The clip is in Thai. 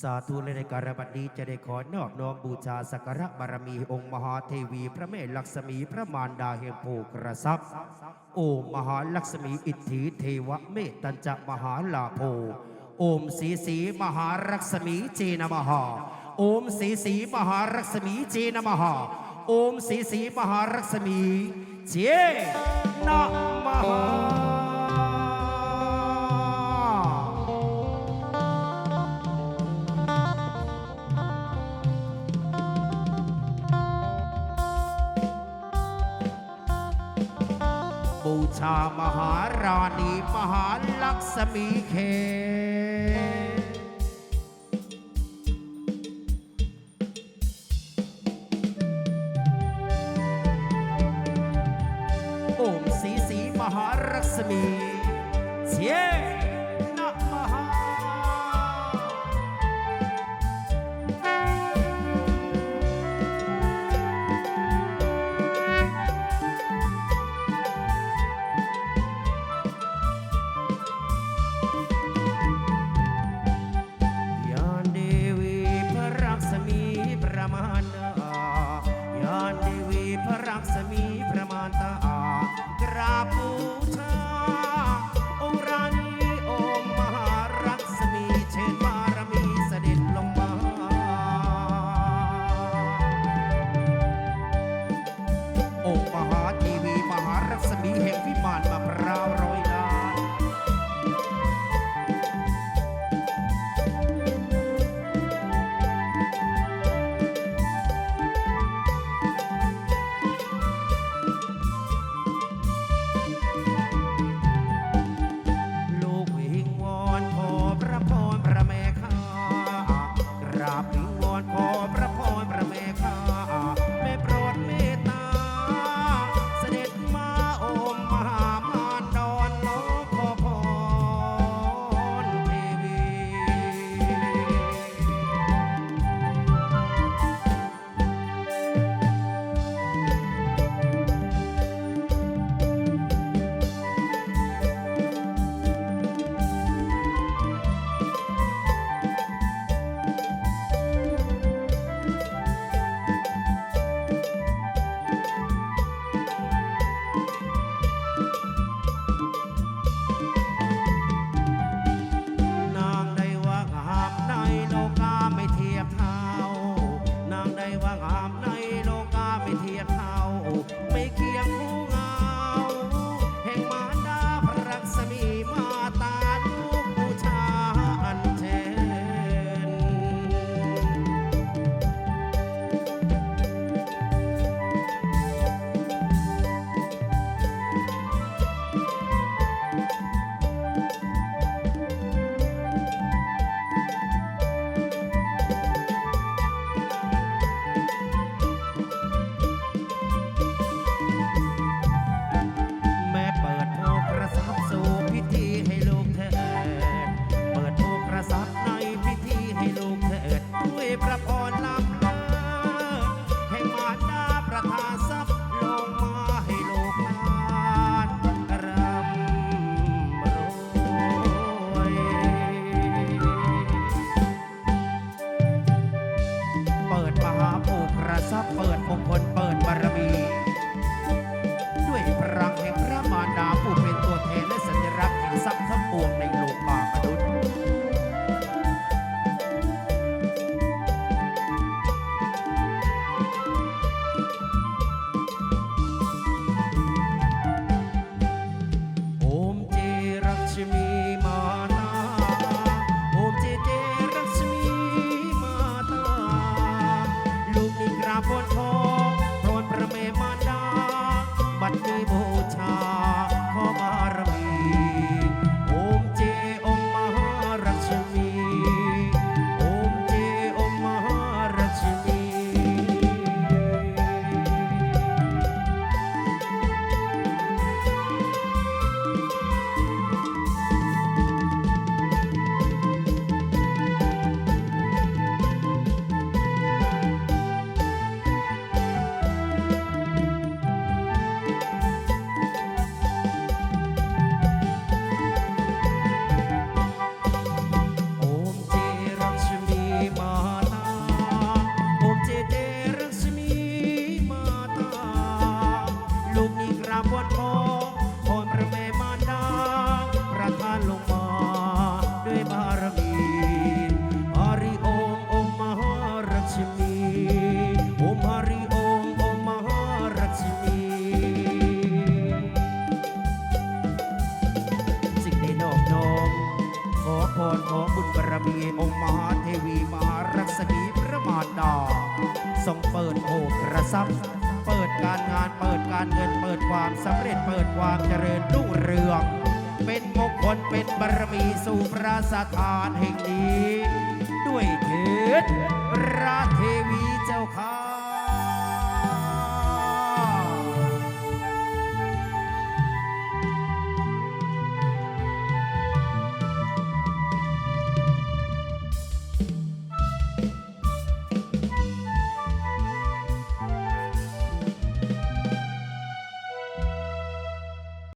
สาธุและในการบัดนี้จะได้ขอนอบน้อมบูชาสักการะบารมีองค์มหาเทวี พระแม่ลักษมีพระมารดาแห่งโภกระทรัพย์โอมมหาลักษมีอิทธิเทวะเมตัญจะมหาลาโภโอมสีสีมหารักษมีเจนมหาโอมสีสีมหารักษมีเจนมหาโอมสีสีมหารักษมีเจนะมหา ชามหาราณีมหาลักษมีเขโอมสีสีมหาลักษมี ระรักษมี ดเปิดบารมี ระทรัพย์ เปิดการงานเปิดการเงิน เปิดความสำเร็จเปิดความเจริญรุ่งเรือง เป็นมงคลเป็นบารมีสู่พระสถานแห่งนี้ ด้วยเถิดพระเทวีเจ้าค่ะ